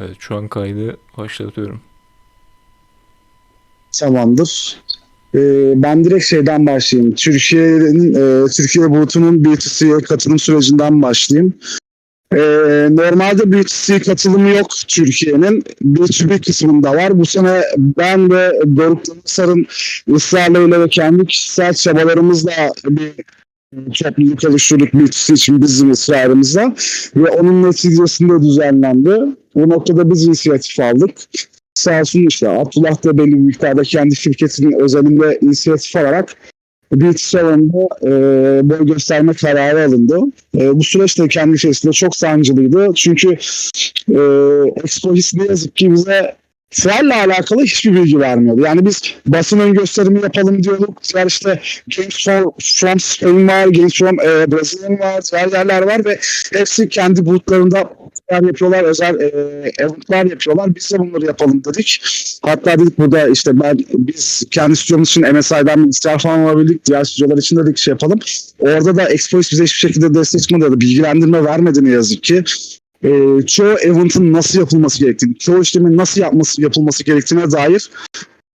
Evet şu an kaydı başlatıyorum. Tamamdır. Ee, ben direkt şeyden başlayayım. Türkiye'nin e, Türkiye bulutunun B2C'ye katılım sürecinden başlayayım. Ee, normalde B2C katılımı yok Türkiye'nin. B2B kısmında var. Bu sene ben ve Doruk Sarın ısrarlarıyla ve kendi kişisel çabalarımızla bir topluluk oluşturduk B2C için bizim ısrarımızla. Ve onun neticesinde düzenlendi. Bu noktada biz inisiyatif aldık sağ olsun işte Abdullah da belli bir miktarda kendi şirketinin özelinde inisiyatif alarak bir salonda e, boy gösterme kararı alındı. E, bu süreç de kendi içerisinde çok sancılıydı. Çünkü e, Expohis ne yazık ki bize fuarla alakalı hiçbir bilgi vermiyordu. Yani biz basın ön gösterimi yapalım diyorduk. Diğer işte Games for, from Spain var, Games from e, Brazilian var, diğer yerler var ve hepsi kendi bootlarında yer yapıyorlar, özel e, eventler yapıyorlar. Biz de bunları yapalım dedik. Hatta dedik burada işte ben biz kendi stüdyomuz için MSI'den bilgisayar falan alabildik. Diğer stüdyolar için de dedik şey yapalım. Orada da Expois bize hiçbir şekilde destek çıkmadı ya da bilgilendirme vermedi ne yazık ki. E, çoğu event'ın nasıl yapılması gerektiğini, çoğu işlemin nasıl yapması, yapılması gerektiğine dair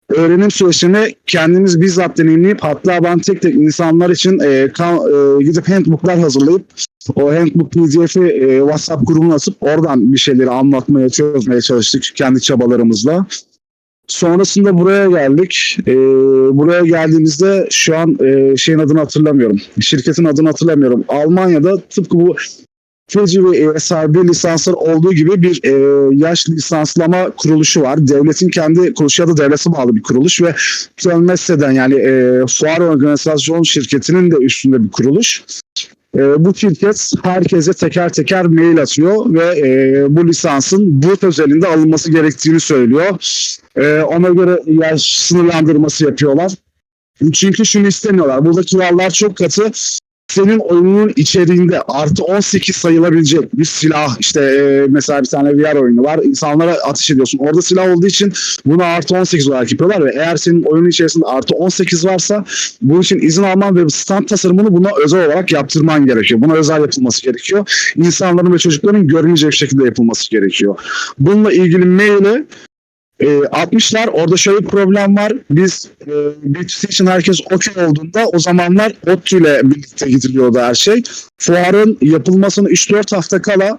öğrenim süreçlerini kendimiz bizzat deneyimleyip hatta ben tek tek insanlar için e, ka- e, gidip handbooklar hazırlayıp o handbook pdf'i e, WhatsApp grubuna atıp oradan bir şeyleri anlatmaya çözmeye çalıştık kendi çabalarımızla. Sonrasında buraya geldik. E, buraya geldiğimizde şu an e, şeyin adını hatırlamıyorum. Şirketin adını hatırlamıyorum. Almanya'da tıpkı bu Feci ve ESRB lisansları olduğu gibi bir e, yaş lisanslama kuruluşu var. Devletin kendi kuruluşu ya da devlete bağlı bir kuruluş ve Tölmesse'den yani e, fuar organizasyon şirketinin de üstünde bir kuruluş. E, bu şirket herkese teker teker mail atıyor ve e, bu lisansın bu özelinde alınması gerektiğini söylüyor. E, ona göre yaş sınırlandırması yapıyorlar. Çünkü şunu istemiyorlar. Buradaki kurallar çok katı senin oyunun içeriğinde artı 18 sayılabilecek bir silah işte e, mesela bir tane VR oyunu var insanlara ateş ediyorsun orada silah olduğu için bunu artı 18 olarak yapıyorlar ve eğer senin oyunun içerisinde artı 18 varsa bunun için izin alman ve stand tasarımını buna özel olarak yaptırman gerekiyor. Buna özel yapılması gerekiyor. İnsanların ve çocukların görmeyecek şekilde yapılması gerekiyor. Bununla ilgili maili e, 60'lar orada şöyle bir problem var. Biz e, B2C için herkes okey olduğunda o zamanlar ODTÜ ile birlikte gidiliyordu her şey. Fuarın yapılmasına 3-4 hafta kala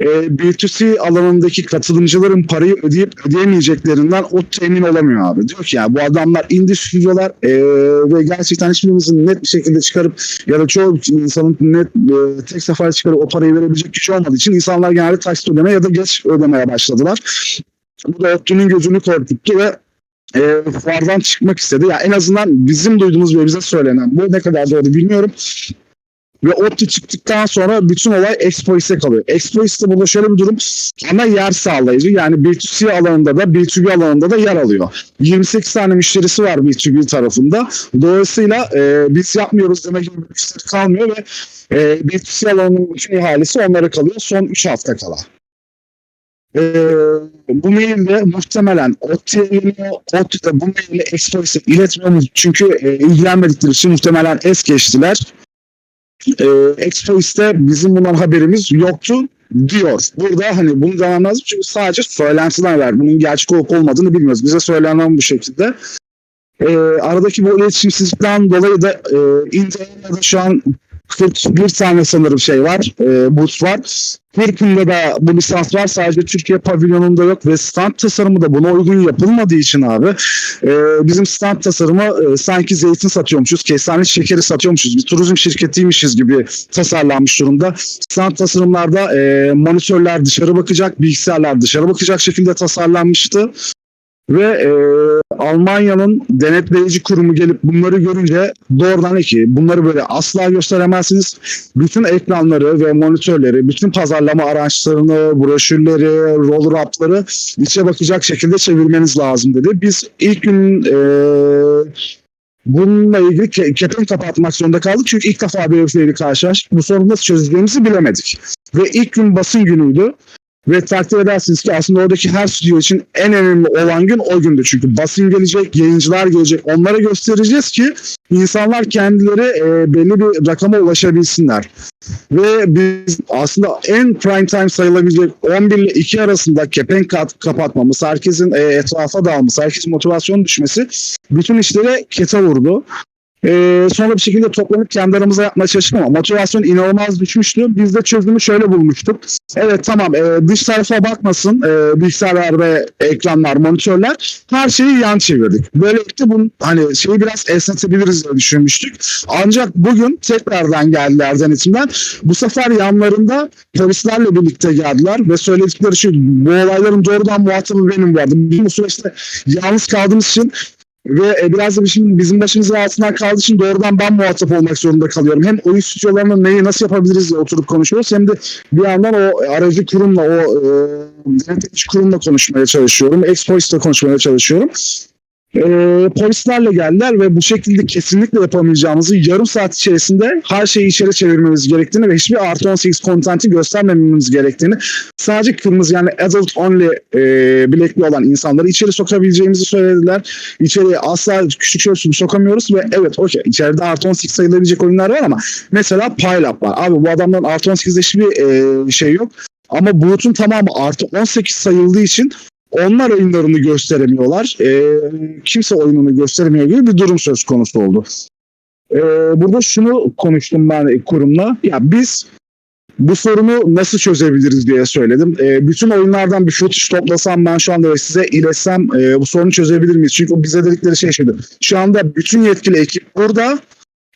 e, B2C alanındaki katılımcıların parayı ödeyip ödeyemeyeceklerinden ODTÜ emin olamıyor abi. Diyor ki ya bu adamlar indi stüdyolar e, ve gerçekten hiçbirimizin net bir şekilde çıkarıp ya da çoğu insanın net e, tek sefer çıkarıp o parayı verebilecek gücü olmadığı için insanlar genelde taksit ödeme ya da geç ödemeye başladılar. Bu da ODTÜ'nün gözünü korkuttu ve e, fuardan çıkmak istedi. Ya en azından bizim duyduğumuz ve bize söylenen bu ne kadar doğru bilmiyorum. Ve ODTÜ çıktıktan sonra bütün olay Expois'e kalıyor. Expois'te burada şöyle bir durum ana yer sağlayıcı. Yani B2C alanında da B2B alanında da yer alıyor. 28 tane müşterisi var B2B tarafında. Dolayısıyla e, biz yapmıyoruz demek gibi bir kalmıyor ve e, B2C alanının bütün ihalesi onlara kalıyor son 3 hafta kala. Ee, bu mailde muhtemelen ODTÜ'ye geliyor. ODTÜ de bu maili Expois'e iletmiyor. Çünkü e, ilgilenmedikleri için muhtemelen es geçtiler. E, Expois'te bizim bundan haberimiz yoktu diyor. Burada hani bunu demem lazım çünkü sadece söylentiler var. Bunun gerçek olup olmadığını bilmiyoruz. Bize söylenen bu şekilde. E, aradaki bu iletişimsizlikten dolayı da e, Inter'de şu an 41 tane sanırım şey var, e, booth var. Türkiye'de de bu lisans var. Sadece Türkiye pavilyonunda yok ve stand tasarımı da buna uygun yapılmadığı için abi e, bizim stand tasarımı e, sanki zeytin satıyormuşuz, kestane şekeri satıyormuşuz, bir turizm şirketiymişiz gibi tasarlanmış durumda. Stand tasarımlarda e, monitörler dışarı bakacak, bilgisayarlar dışarı bakacak şekilde tasarlanmıştı. Ve e, Almanya'nın denetleyici kurumu gelip bunları görünce doğrudan ki bunları böyle asla gösteremezsiniz. Bütün ekranları ve monitörleri, bütün pazarlama araçlarını, broşürleri, roll up'ları içe bakacak şekilde çevirmeniz lazım dedi. Biz ilk gün e, bununla ilgili ke- kapatmak zorunda kaldık. Çünkü ilk defa böyle bir şeyle karşılaştık. Bu sorunu nasıl çözeceğimizi bilemedik. Ve ilk gün basın günüydü. Ve takdir edersiniz ki aslında oradaki her stüdyo için en önemli olan gün o gündü. Çünkü basın gelecek, yayıncılar gelecek. Onlara göstereceğiz ki insanlar kendileri e, belli bir rakama ulaşabilsinler. Ve biz aslında en prime time sayılabilecek 11 ile 2 arasında kepenk kat, kapatmamız, herkesin e, etrafa dağılması, herkesin motivasyon düşmesi bütün işlere kete vurdu. Ee, sonra bir şekilde toplanıp kendi aramızda yapmaya çalıştık ama motivasyon inanılmaz düşmüştü. Biz de çözümü şöyle bulmuştuk. Evet tamam e, dış tarafa bakmasın e, bilgisayarlar ve ekranlar, monitörler. Her şeyi yan çevirdik. Böylelikle bunu hani şeyi biraz esnetebiliriz diye düşünmüştük. Ancak bugün tekrardan geldiler denetimden. Bu sefer yanlarında polislerle birlikte geldiler ve söyledikleri şey bu olayların doğrudan muhatabı benim vardı. Bizim süreçte yalnız kaldığımız için ve e, biraz da şimdi bizim başımızın altından kaldığı için doğrudan ben muhatap olmak zorunda kalıyorum. Hem oyun stüdyolarının neyi nasıl yapabiliriz diye oturup konuşuyoruz. Hem de bir yandan o aracı kurumla, o e, denetleyici kurumla konuşmaya çalışıyorum. Ex-Polis'le konuşmaya çalışıyorum. E, polislerle geldiler ve bu şekilde kesinlikle yapamayacağımızı yarım saat içerisinde her şeyi içeri çevirmemiz gerektiğini ve hiçbir artı 18 kontenti göstermememiz gerektiğini sadece kırmızı yani adult only e, bilekli olan insanları içeri sokabileceğimizi söylediler. İçeriye asla küçük şöyle sokamıyoruz ve evet okey içeride artı 18 sayılabilecek oyunlar var ama mesela Pile Up var. Abi bu adamların artı 18'de hiçbir e, şey yok. Ama Bulut'un tamamı artı 18 sayıldığı için onlar oyunlarını gösteremiyorlar. E, kimse oyununu gösteremiyor gibi bir durum söz konusu oldu. E, burada şunu konuştum ben kurumla. Ya biz bu sorunu nasıl çözebiliriz diye söyledim. E, bütün oyunlardan bir footage toplasam ben şu anda size iletsem e, bu sorunu çözebilir miyiz? Çünkü bize dedikleri şey şuydu. Şu anda bütün yetkili ekip burada.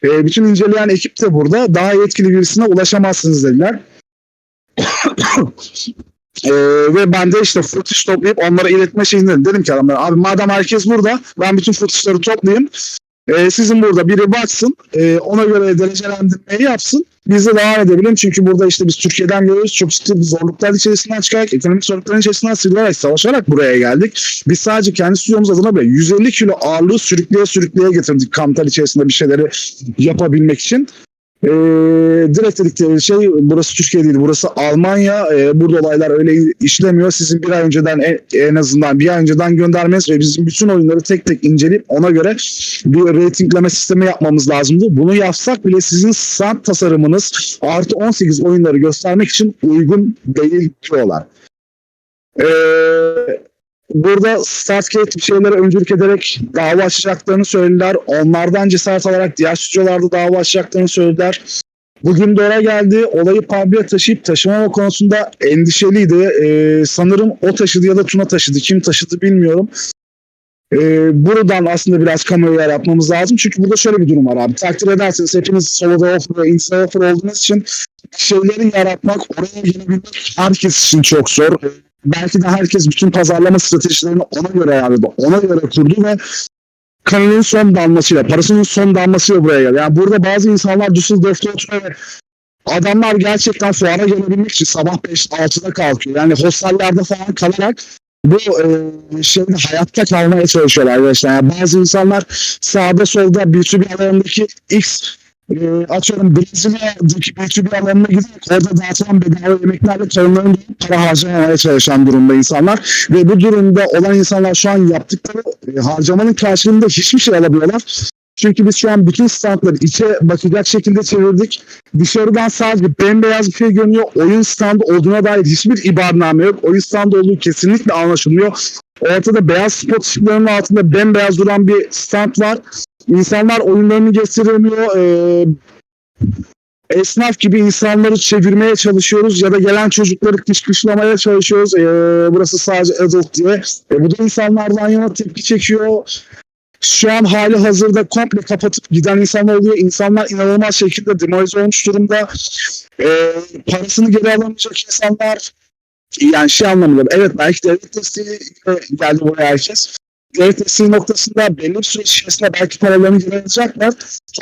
E, bütün inceleyen ekip de burada. Daha yetkili birisine ulaşamazsınız dediler. Ee, ve ben de işte footage toplayıp onlara iletme şeyini dedim. Ki adamlara abi madem herkes burada ben bütün footage'ları toplayayım. Ee, sizin burada biri baksın e, ona göre derecelendirmeyi yapsın. Biz de devam edebilelim. Çünkü burada işte biz Türkiye'den geliyoruz. Çok ciddi zorluklar içerisinden çıkarak, ekonomik zorlukların içerisinden sıyrılarak, savaşarak buraya geldik. Biz sadece kendi stüdyomuz adına bile 150 kilo ağırlığı sürükleye sürükleye getirdik kamplar içerisinde bir şeyleri yapabilmek için. Ee, direkt dedikleri şey burası Türkiye değil burası Almanya Ee, burada olaylar öyle işlemiyor sizin bir ay önceden en, en azından bir ay önceden göndermeniz ve bizim bütün oyunları tek tek inceleyip ona göre bir ratingleme sistemi yapmamız lazımdı. Bunu yapsak bile sizin stand tasarımınız artı 18 oyunları göstermek için uygun değil diyorlar. Ee, burada Startgate bir şeylere öncülük ederek dava açacaklarını söylediler. Onlardan cesaret alarak diğer stüdyolarda dava açacaklarını söylediler. Bugün Dora geldi. Olayı publiye taşıyıp taşımama konusunda endişeliydi. Ee, sanırım o taşıdı ya da Tuna taşıdı. Kim taşıdı bilmiyorum. Ee, buradan aslında biraz kamuoyu yaratmamız lazım. Çünkü burada şöyle bir durum var abi. Takdir edersiniz hepiniz solo developer ve insta developer olduğunuz için şeyleri yaratmak, oraya gelebilmek herkes için çok zor. Ee, belki de herkes bütün pazarlama stratejilerini ona göre ayarladı. Ona göre kurdu ve kanının son damlasıyla, parasının son damlasıyla buraya geldi. Yani burada bazı insanlar Düsseldorf'ta oturuyor ve adamlar gerçekten fuara gelebilmek için sabah 5-6'da kalkıyor. Yani hostellerde falan kalarak bu e, şeyde hayatta kalmaya çalışıyorlar arkadaşlar. Yani bazı insanlar sağda solda B2B alanındaki X e, atıyorum Brezilya'daki B2B alanına gidip orada dağıtılan bedava yemeklerle doyurup para harcamamaya çalışan durumda insanlar. Ve bu durumda olan insanlar şu an yaptıkları e, harcamanın karşılığında hiçbir şey alamıyorlar. Çünkü biz şu an bütün standları içe bakacak şekilde çevirdik. Dışarıdan sadece bembeyaz bir şey görünüyor. Oyun standı olduğuna dair hiçbir ibarname yok. Oyun standı olduğu kesinlikle anlaşılmıyor. Ortada beyaz spot ışıklarının altında bembeyaz duran bir stand var. İnsanlar oyunlarını gösteremiyor. Ee, esnaf gibi insanları çevirmeye çalışıyoruz ya da gelen çocukları kışkışlamaya çalışıyoruz. Ee, burası sadece adult diye. E, bu da insanlardan yana tepki çekiyor. Şu an hali hazırda komple kapatıp giden insanlar oluyor. İnsanlar inanılmaz şekilde demoralize olmuş durumda. Ee, parasını geri alamayacak insanlar yani şey anlamında evet belki devlet desteği geldi buraya herkes. Desteği noktasında belli bir süre içerisinde belki paralarını geri alacaklar.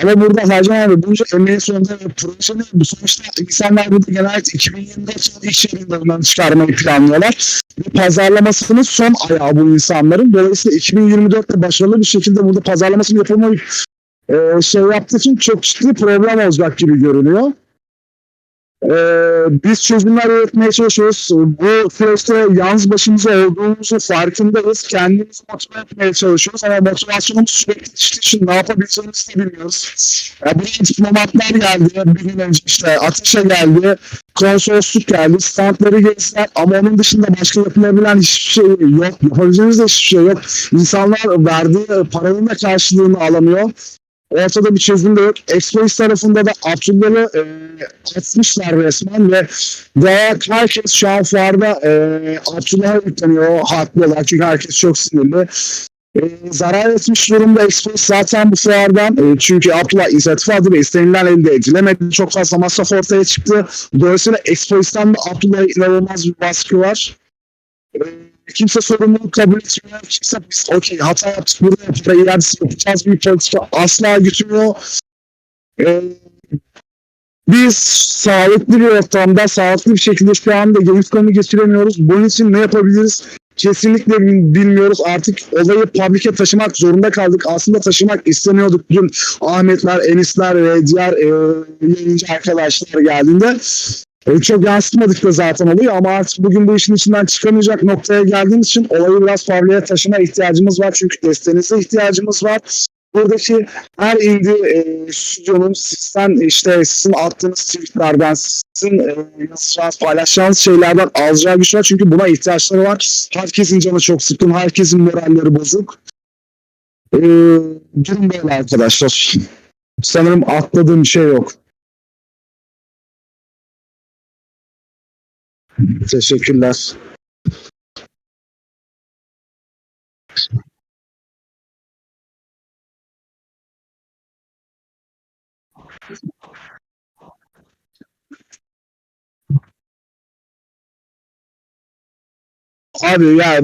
Ama burada harcanan ve bunca emeğin sonunda ve projenin bu sonuçta insanlar burada genelde 2024 sonu iş yerinden çıkarmayı planlıyorlar. Ve pazarlamasının son ayağı bu insanların. Dolayısıyla 2024'te başarılı bir şekilde burada pazarlamasını yapamayıp e, şey yaptığı için çok ciddi problem olacak gibi görünüyor. Ee, biz çözümler üretmeye çalışıyoruz. Bu süreçte yalnız başımıza olduğumuzu farkındayız. Kendimizi motive etmeye çalışıyoruz ama motivasyonumuz sürekli düştüğü için ne yapabileceğimizi de bilmiyoruz. Ya buraya diplomatlar geldi. Bir gün önce işte ateşe geldi. Konsolosluk geldi. Standları gezdiler ama onun dışında başka yapılabilen hiçbir şey yok. Yapabileceğimiz de hiçbir şey yok. İnsanlar verdiği paranın da karşılığını alamıyor. Ortada bir çözüm de yok. Express tarafında da Abdullah'ı e, atmışlar resmen ve veya herkes şu an fuarda e, Abdullah'a yükleniyor haklı olarak çünkü herkes çok sinirli. E, zarar etmiş durumda Express zaten bu fuardan e, çünkü Abdullah inisiyatif aldı ve istenilen elde edilemedi. Çok fazla masraf ortaya çıktı. Dolayısıyla Express'ten de Abdullah'a inanılmaz bir baskı var. E, kimse sorumluluk kabul etmiyor. Kimse biz okey hata yaptık burada para iadesi yapacağız bir politika asla gütmüyor. Ee, biz sağlıklı bir ortamda sağlıklı bir şekilde şu anda Gamescom'u geçiremiyoruz. Bunun için ne yapabiliriz? Kesinlikle bil- bilmiyoruz. Artık olayı publik'e taşımak zorunda kaldık. Aslında taşımak istemiyorduk. Dün Ahmetler, Enisler ve diğer e, yayıncı arkadaşlar geldiğinde e, çok yansıtmadık da zaten oluyor ama artık bugün bu işin içinden çıkamayacak noktaya geldiğimiz için olayı biraz fabrikaya taşıma ihtiyacımız var. Çünkü desteğinize ihtiyacımız var. Buradaki her indi e, stüdyonun sizden işte sizin attığınız tweetlerden, sizin e, yazacağınız, paylaşacağınız şeylerden alacağı güç var. Çünkü buna ihtiyaçları var. Herkesin canı çok sıkkın, herkesin moralleri bozuk. E, durum böyle arkadaşlar. Sanırım atladığım şey yok. Teşekkürler. Abi ya